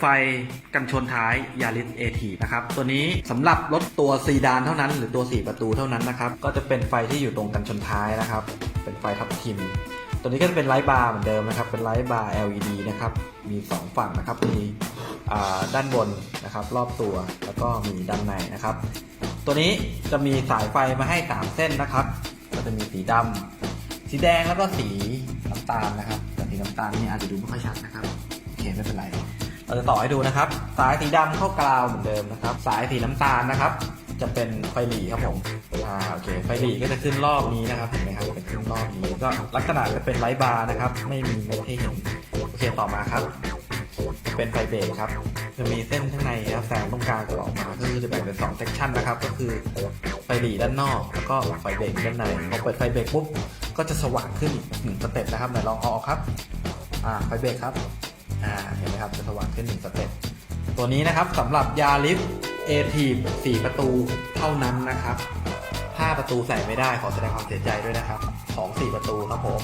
ไฟกันชนท้ายยาริสเอทีนะครับ ตัวนี้สำหรับรถตัวซีดานเท่านั้น หรือตัว 4 ประตูเท่านั้นนะครับ ก็จะเป็นไฟที่อยู่ตรงกันชนท้ายนะครับ เป็นไฟทับทิม ตัวนี้ก็จะเป็นไลท์บาร์เหมือนเดิมนะครับ เป็นไลท์บาร์ LED นะครับ มี 2 ฝั่งนะครับ มีด้านบนนะครับ รอบตัวแล้วก็มีด้านในนะครับ ตัวนี้จะมีสายไฟมาให้ 3 เส้นนะครับ ก็จะมีสีดำสีแดงแล้วก็สีน้ำตาลนะครับแต่สีน้ำตาลนี่อาจจะดูไม่ค่อยชัดนะครับโอเคไม่เป็นไร เราจะต่อให้ดูนะครับ สายสีดำเข้ากราวเหมือนเดิมนะครับ สายสีน้ำตาลนะครับ จะเป็นไฟหลีครับผมอ่าโอเค ไฟหลีก็จะขึ้นรอบนี้นะครับเห็นไหมครับเป็นขึ้นรอบนี้ก็ลักษณะจะเป็นไลท์บาร์นะครับ ไม่มีเม็ดให้เห็นโอเคต่อมาครับ เป็นไฟเบรกครับ จะมีเส้นข้างในครับแสงตรงกลางจะออกมาก็คือจะแบ่งเป็น2เซกชันนะครับ ก็คือไฟหลีด้านนอก แล้วก็ไฟเบรกด้านในพอเปิดไฟเบรกปุ๊บก็จะสว่างขึ้นหนึ่งสเต็ปนะครับไหนลองเอาออกครับ อ่าไฟเบรกครับ อ่าเห็นไหมครับจะส ว่างขึ้นหนึ่งสเต็ปตัวนี้นะครับสำหรับยาลิฟเอทีสี่ประตูเท่านั้นนะครับถ้าประตูใส่ไม่ได้ขอแสดงความเสียใจด้วยนะครับของสี่ประตูครับผม